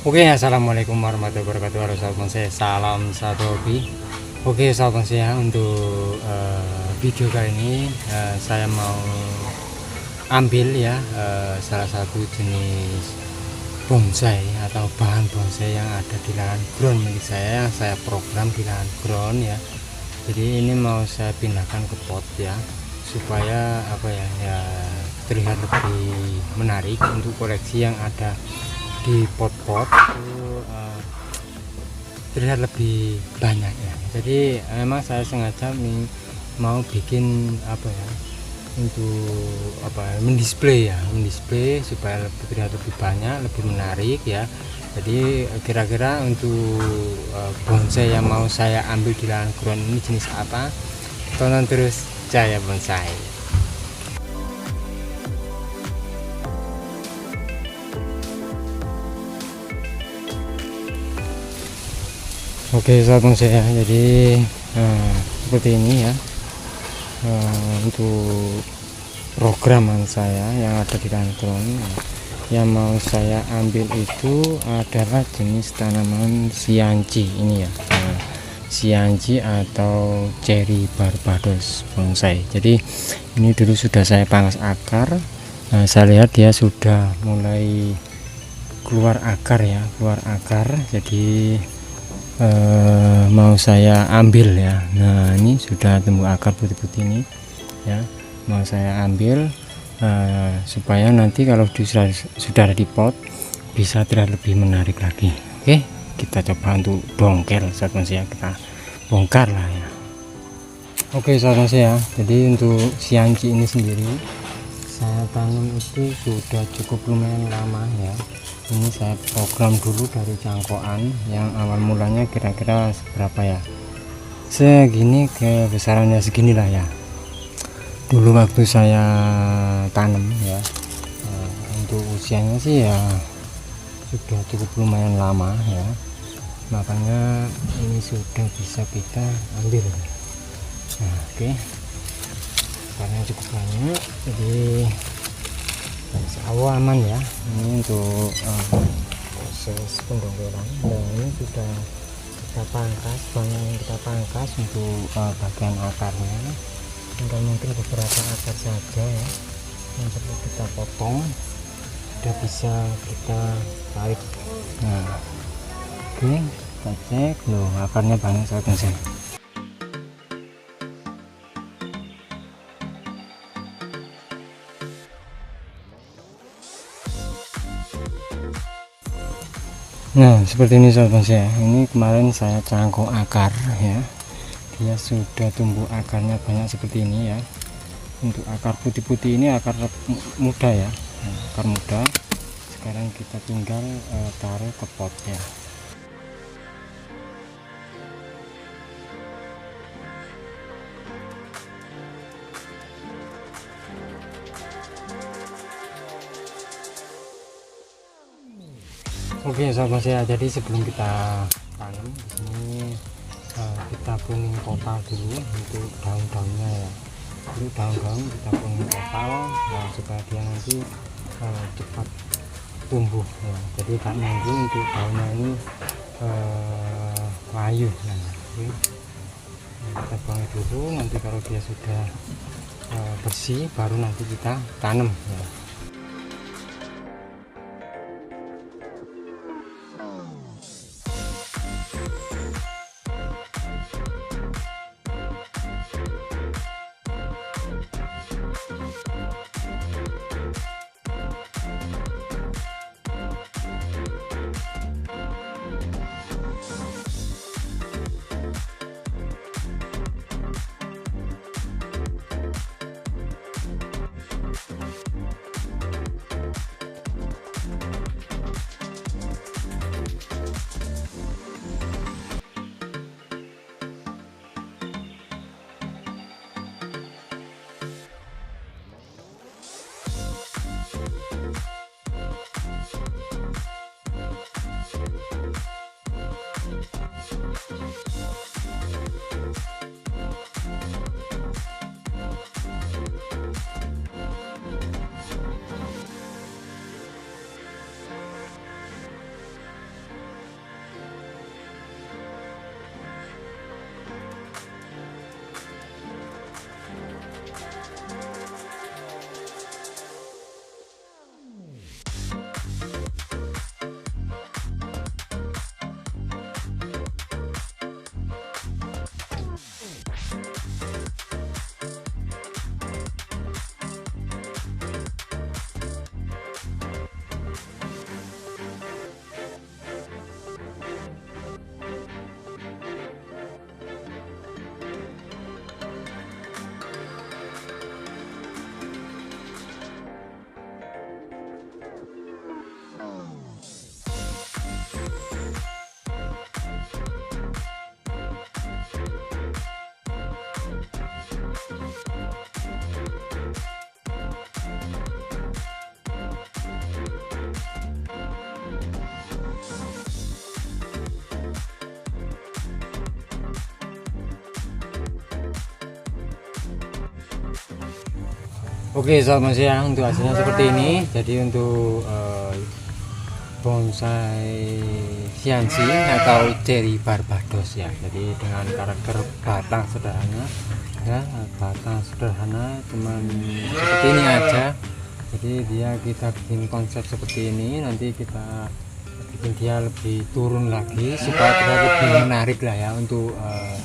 Oke assalamualaikum warahmatullahi wabarakatuh. Sahabat bonsai salam satu hobi. Oke sahabat bonsai ya untuk uh, video kali ini uh, saya mau ambil ya uh, salah satu jenis bonsai atau bahan bonsai yang ada di lahan ground milik saya. Yang saya program di lahan ground ya. Jadi ini mau saya pindahkan ke pot ya supaya apa ya ya terlihat lebih menarik untuk koleksi yang ada di pot-pot itu uh, terlihat lebih banyak ya. Jadi memang saya sengaja mau bikin apa ya untuk apa ya, mendisplay ya mendisplay supaya lebih terlihat lebih banyak lebih menarik ya. Jadi kira-kira untuk uh, bonsai yang mau saya ambil di lahan ground ini jenis apa? Tonton terus Jaya Bonsai Oke sahabat saya jadi nah, seperti ini ya. Nah, untuk programan saya yang ada di kantong yang mau saya ambil itu adalah jenis tanaman sianci ini ya. Nah, atau cherry barbados bonsai. Jadi ini dulu sudah saya pangkas akar. Nah, saya lihat dia sudah mulai keluar akar ya keluar akar. Jadi uh, mau saya ambil ya. Nah ini sudah tumbuh akar putih-putih ini ya. Mau saya ambil uh, supaya nanti kalau sudah, sudah di pot bisa terlihat lebih menarik lagi. Oke kita coba untuk dongkel saat masih ya. Kita bongkar lah ya. Oke saat masih ya. Jadi untuk sianci ini sendiri saya tanam itu sudah cukup lumayan lama ya ini saya program dulu dari cangkokan yang awal mulanya kira-kira seberapa ya? Segini kebesarannya segini lah ya. Dulu waktu saya tanam ya nah, untuk usianya sih ya sudah cukup lumayan lama ya. Makanya ini sudah bisa kita ambil. Nah oke. Okay. karena cukup banyak jadi sawo aman ya. Ini untuk uh, proses pendongkeran dan ini sudah kita pangkas banyak yang kita pangkas untuk uh, bagian akarnya. Tinggal mungkin beberapa akar saja ya yang perlu kita potong. Sudah bisa kita tarik. Nah oke okay, kita cek. Loh akarnya banyak sekali Nah seperti ini sahabat saya ini kemarin saya cangkok akar ya. Dia sudah tumbuh akarnya banyak seperti ini ya. Untuk akar putih-putih ini akar muda ya. Nah, akar muda. Sekarang kita tinggal uh, taruh ke pot ya Oke sahabat saya jadi sebelum kita tanam di sini uh, kita kuning total dulu untuk daun-daunnya ya. Untuk daun-daun kita kuning total ya, supaya dia nanti uh, cepat tumbuh ya. Jadi tak nunggu untuk daunnya ini uh, layu ya. Nah, kita buang dulu. Nanti kalau dia sudah uh, bersih baru nanti kita tanam ya Oke bonsai ya untuk hasilnya seperti ini. Jadi untuk uh, bonsai Siansi atau cherry barbados ya. Jadi dengan karakter batang sederhana ya batang sederhana cuman seperti ini aja. Jadi dia kita bikin konsep seperti ini. Nanti kita bikin dia lebih turun lagi supaya kita lebih menarik lah ya untuk uh,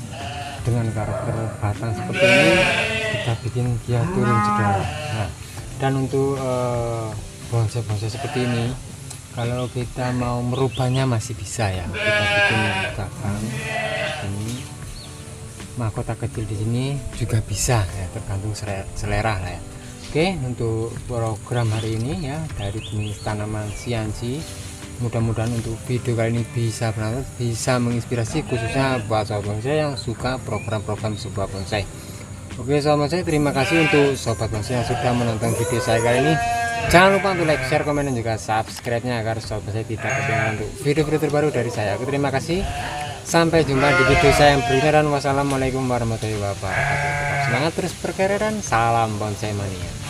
dengan karakter batang seperti ini kita bikin dia turun sederhana nah, dan untuk bonsai-bonsai uh, seperti ini kalau kita mau merubahnya masih bisa ya. Kita bikin belakang ini. Mahkota kecil di sini juga bisa ya tergantung selera lah ya. Oke untuk program hari ini ya dari jenis tanaman sianci. Mudah-mudahan untuk video kali ini bisa benar bisa menginspirasi khususnya buat sobat bonsai yang suka program-program sebuah bonsai oke sobat bonsai terima kasih untuk sobat bonsai yang sudah menonton video saya kali ini. Jangan lupa untuk like share komen dan juga subscribe nya agar sobat bonsai tidak ketinggalan untuk video-video terbaru dari saya. Oke, terima kasih. Sampai jumpa di video saya yang berikutnya dan wassalamualaikum warahmatullahi wabarakatuh. Semangat terus berkarya dan salam bonsai mania